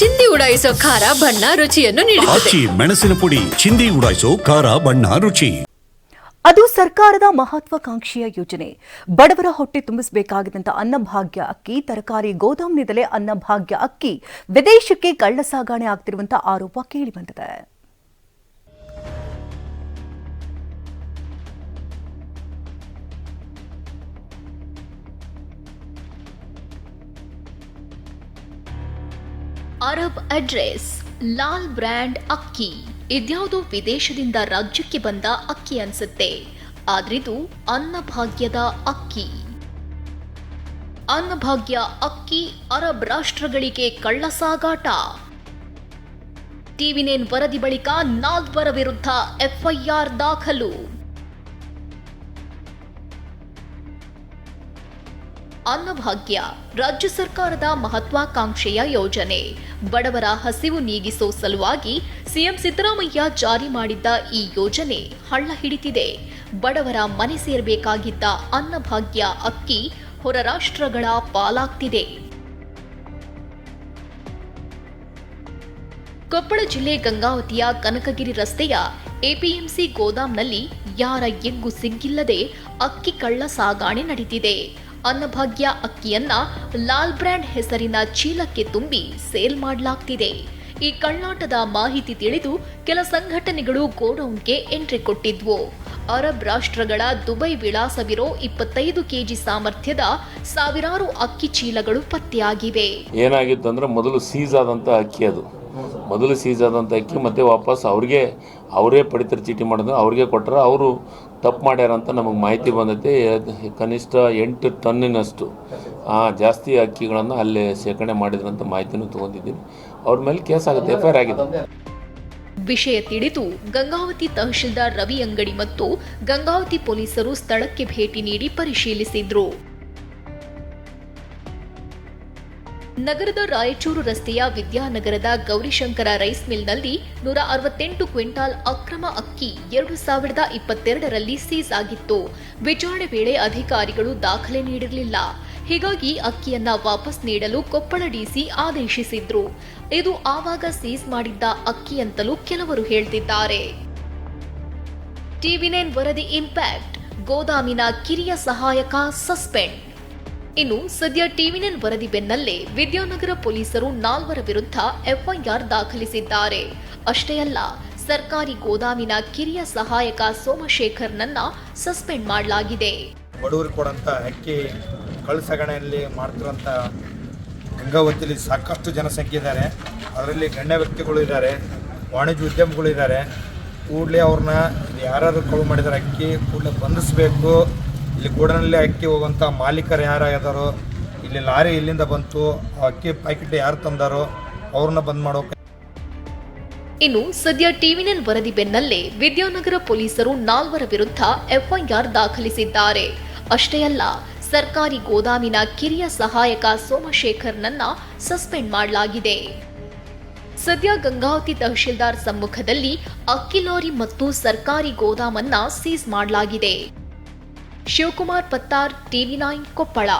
ಚಿಂದಿ ಉಡಾಯಿಸೋ ಖಾರ ಬಣ್ಣ ರುಚಿಯನ್ನು ನೀಡುತ್ತದೆ. ಆಚಿ ಮೆಣಸಿನ ಪುಡಿ ಚಿಂದಿ ಉಡಾಯಿಸೋ ಖಾರ ಬಣ್ಣ ರುಚಿ. ಅದು ಸರ್ಕಾರದ ಮಹತ್ವಾಕಾಂಕ್ಷೆಯ ಯೋಜನೆ. ಬಡವರ ಹೊಟ್ಟೆ ತುಂಬಿಸಬೇಕಾಗಿದ್ದಂಥ ಅನ್ನಭಾಗ್ಯ ಅಕ್ಕಿ ತರಕಾರಿ ಗೋದಾಮ್ನಿಂದಲೇ ಅನ್ನಭಾಗ್ಯ ಅಕ್ಕಿ ವಿದೇಶಕ್ಕೆ ಕಳ್ಳ ಸಾಗಾಣೆ ಆಗ್ತಿರುವಂತಹ ಆರೋಪ ಕೇಳಿಬಂದಿದೆ ಅರಬ್ ಅಡ್ರೆಸ್, ಲಾಲ್ ಬ್ರ್ಯಾಂಡ್ ಅಕ್ಕಿ. ಇದ್ಯಾವುದೋ ವಿದೇಶದಿಂದ ರಾಜ್ಯಕ್ಕೆ ಬಂದ ಅಕ್ಕಿ ಅನ್ಸುತ್ತೆ. ಆದ್ರಿದು ಅನ್ನಭಾಗ್ಯದ ಅಕ್ಕಿ. ಅನ್ನಭಾಗ್ಯ ಅಕ್ಕಿ ಅರಬ್ ರಾಷ್ಟ್ರಗಳಿಗೆ ಕಳ್ಳ ಸಾಗಾಟ ಟಿವಿ ನೈನ್ ವರದಿ ಬಳಿಕ ನಾಲ್ವರ ವಿರುದ್ಧ ಎಫ್ಐಆರ್ ದಾಖಲು. ಅನ್ನಭಾಗ್ಯ, ರಾಜ್ಯ ಸರ್ಕಾರದ ಮಹತ್ವಾಕಾಂಕ್ಷೆಯ ಯೋಜನೆ. ಬಡವರ ಹಸಿವು ನೀಗಿಸೋ ಸಲುವಾಗಿ ಸಿಎಂ ಸಿದ್ದರಾಮಯ್ಯ ಜಾರಿ ಮಾಡಿದ್ದ ಈ ಯೋಜನೆ ಹಳ್ಳ ಹಿಡಿತಿದೆ ಬಡವರ ಮನೆ ಸೇರಬೇಕಾಗಿದ್ದ ಅನ್ನಭಾಗ್ಯ ಅಕ್ಕಿ ಹೊರ ರಾಷ್ಟ್ರಗಳ ಪಾಲಾಗ್ತಿದೆ. ಕೊಪ್ಪಳ ಜಿಲ್ಲೆ ಗಂಗಾವತಿಯ ಕನಕಗಿರಿ ರಸ್ತೆಯ ಎಪಿಎಂಸಿ ಗೋದಾಂನಲ್ಲಿ ಯಾರ ಎಗ್ಗು ಸಿಗ್ಗಿಲ್ಲದೆ ಅಕ್ಕಿ ಕಳ್ಳ ಸಾಗಾಣೆ ನಡೆದಿದೆ ಅನ್ನಭಾಗ್ಯ ಅಕ್ಕಿಯನ್ನ ಲಾಲ್ ಬ್ರ್ಯಾಂಡ್ ಹೆಸರಿನ ಚೀಲಕ್ಕೆ ತುಂಬಿ ಸೇಲ್ ಮಾಡಲಾಗ್ತಿದೆ. ಈ ಕಳ್ಳಾಟದ ಮಾಹಿತಿ ತಿಳಿದು ಕೆಲ ಸಂಘಟನೆಗಳು ಗೋಡೌನ್ಗೆ ಎಂಟ್ರಿ ಕೊಟ್ಟಿದ್ವು. ಅರಬ್ ರಾಷ್ಟ್ರಗಳ ದುಬೈ ವಿಳಾಸವಿರೋ ಇಪ್ಪತ್ತೈದು ಕೆಜಿ ಸಾಮರ್ಥ್ಯದ ಸಾವಿರಾರು ಅಕ್ಕಿ ಚೀಲಗಳು ಪತ್ತೆಯಾಗಿವೆ. ಏನಾಗಿತ್ತು ಅಂದ್ರೆ ಮೊದಲು ಸೀಸ್ ಅಕ್ಕಿ ಅದು. ಮೊದಲು ಸೀಸ್ ಆದಂಥ ಅಕ್ಕಿ ಮತ್ತೆ ವಾಪಸ್ ಅವ್ರಿಗೆ, ಅವರೇ ಪಡಿತರ ಚೀಟಿ ಮಾಡಿದ್ರು ಅವ್ರಿಗೆ ಕೊಟ್ಟರೆ ಅವರು ತಪ್ಪು ಮಾಡ್ಯಾರ ಅಂತ ನಮಗೆ ಮಾಹಿತಿ ಬಂದೈತೆ. ಕನಿಷ್ಠ ಎಂಟು ಟನ್ನಿನಷ್ಟು ಆ, ಜಾಸ್ತಿ ಅಕ್ಕಿಗಳನ್ನು ಅಲ್ಲೇ ಶೇಖರಣೆ ಮಾಡಿದ್ರಂತ ಮಾಹಿತಿನೂ ತೊಗೊಂಡಿದ್ದೀನಿ. ಅವ್ರ ಮೇಲೆ ಕೇಸ್ ಆಗುತ್ತೆ ಎಫ್ ಐ ಆಗಿದೆ. ವಿಷಯ ತಿಳಿದು ಗಂಗಾವತಿ ತಹಶೀಲ್ದಾರ್ ರವಿ ಅಂಗಡಿ ಮತ್ತು ಗಂಗಾವತಿ ಪೊಲೀಸರು ಸ್ಥಳಕ್ಕೆ ಭೇಟಿ ನೀಡಿ ಪರಿಶೀಲಿಸಿದ್ರು. ನಗರದ ರಾಯಚೂರು ರಸ್ತೆಯ ವಿದ್ಯಾನಗರದ ಗೌರಿಶಂಕರ ರೈಸ್ ಮಿಲ್ನಲ್ಲಿ ನೂರ ಅರವತ್ತೆಂಟು ಕ್ವಿಂಟಾಲ್ ಅಕ್ರಮ ಅಕ್ಕಿ ಎರಡು ಸಾವಿರದ ಇಪ್ಪತ್ತೆರಡರಲ್ಲಿ ಸೀಸ್ ಆಗಿತ್ತು. ವಿಚಾರಣೆ ವೇಳೆ ಅಧಿಕಾರಿಗಳು ದಾಖಲೆ ನೀಡಿರಲಿಲ್ಲ. ಹೀಗಾಗಿ ಅಕ್ಕಿಯನ್ನ ವಾಪಸ್ ನೀಡಲು ಕೊಪ್ಪಳ ಡಿಸಿ ಆದೇಶಿಸಿದ್ರು. ಇದು ಆವಾಗ ಸೀಸ್ ಮಾಡಿದ್ದ ಅಕ್ಕಿ ಅಂತಲೂ ಕೆಲವರು ಹೇಳ್ತಿದ್ದಾರೆ. ಟಿವಿ ನೈನ್ ವರದಿ ಇಂಪ್ಯಾಕ್ಟ್, ಗೋದಾಮಿನ ಕಿರಿಯ ಸಹಾಯಕ ಸಸ್ಪೆಂಡ್. ಇನ್ನು ಸದ್ಯ ಟಿವಿ ನೈನ್ ವರದಿ ಬೆನ್ನಲ್ಲೇ ವಿದ್ಯಾನಗರ ಪೊಲೀಸರು ನಾಲ್ವರ ವಿರುದ್ಧ ಎಫ್ಐಆರ್ ದಾಖಲಿಸಿದ್ದಾರೆ. ಅಷ್ಟೇ ಅಲ್ಲ, ಸರ್ಕಾರಿ ಗೋದಾಮಿನ ಕಿರಿಯ ಸಹಾಯಕ ಸೋಮಶೇಖರ್ನನ್ನ ಸಸ್ಪೆಂಡ್ ಮಾಡಲಾಗಿದೆ. ಬಡವರಿಗೆ ಕೊಡಂತ ಅಕ್ಕಿ ಕಳಸಗಣೆಯಲ್ಲಿ ಮಾಡ್ತಿರೋಂಥ ಗಂಗಾವತಿಯಲ್ಲಿ ಸಾಕಷ್ಟು ಜನಸಂಖ್ಯೆ ಇದ್ದಾರೆ. ಅದರಲ್ಲಿ ಗಣ್ಯ ವ್ಯಕ್ತಿಗಳು ಇದ್ದಾರೆ, ವಾಣಿಜ್ಯ ಉದ್ಯಮಗಳು ಇದ್ದಾರೆ. ಕೂಡಲೇ ಅವ್ರನ್ನ ಯಾರು ಕಳು ಮಾಡಿದ್ದಾರೆ ಅಕ್ಕಿ ಕೂಡಲೇ ಬಂಧಿಸಬೇಕು. ಇಲ್ಲಿ ಗೋಡನಲ್ಲಿ ಅಕ್ಕಿ ಹೋಗುವಂಥ ಮಾಲೀಕರು ಯಾರಾಗಿದ್ದಾರೋ ಇಲ್ಲಿ ಲಾರಿ ಎಲ್ಲಿಂದ ಬಂತು ಅಕ್ಕಿ ಪ್ಯಾಕೆಟ್ ಯಾರು ತಂದಾರೋ, ಅವ್ರನ್ನ ಬಂದ್ ಮಾಡೋ ಇನ್ನು ಸದ್ಯ ಟಿವಿ ನೈನ್ ವರದಿ ಬೆನ್ನಲ್ಲೇ ವಿದ್ಯಾನಗರ ಪೊಲೀಸರು ನಾಲ್ವರ ವಿರುದ್ಧ ಎಫ್ಐಆರ್ ದಾಖಲಿಸಿದ್ದಾರೆ. ಅಷ್ಟೇ ಅಲ್ಲ, ಸರ್ಕಾರಿ ಗೋದಾಮಿನ ಕಿರಿಯ ಸಹಾಯಕ ಸೋಮಶೇಖರ್ನನ್ನ ಸಸ್ಪೆಂಡ್ ಮಾಡಲಾಗಿದೆ. ಸದ್ಯ ಗಂಗಾವತಿ ತಹಶೀಲ್ದಾರ್ ಸಮ್ಮುಖದಲ್ಲಿ ಅಕ್ಕಿ ಲಾರಿ ಮತ್ತು ಸರ್ಕಾರಿ ಗೋದಾಮನ್ನ ಸೀಸ್ ಮಾಡಲಾಗಿದೆ. Shivakumar Pattar TV nine Koppal.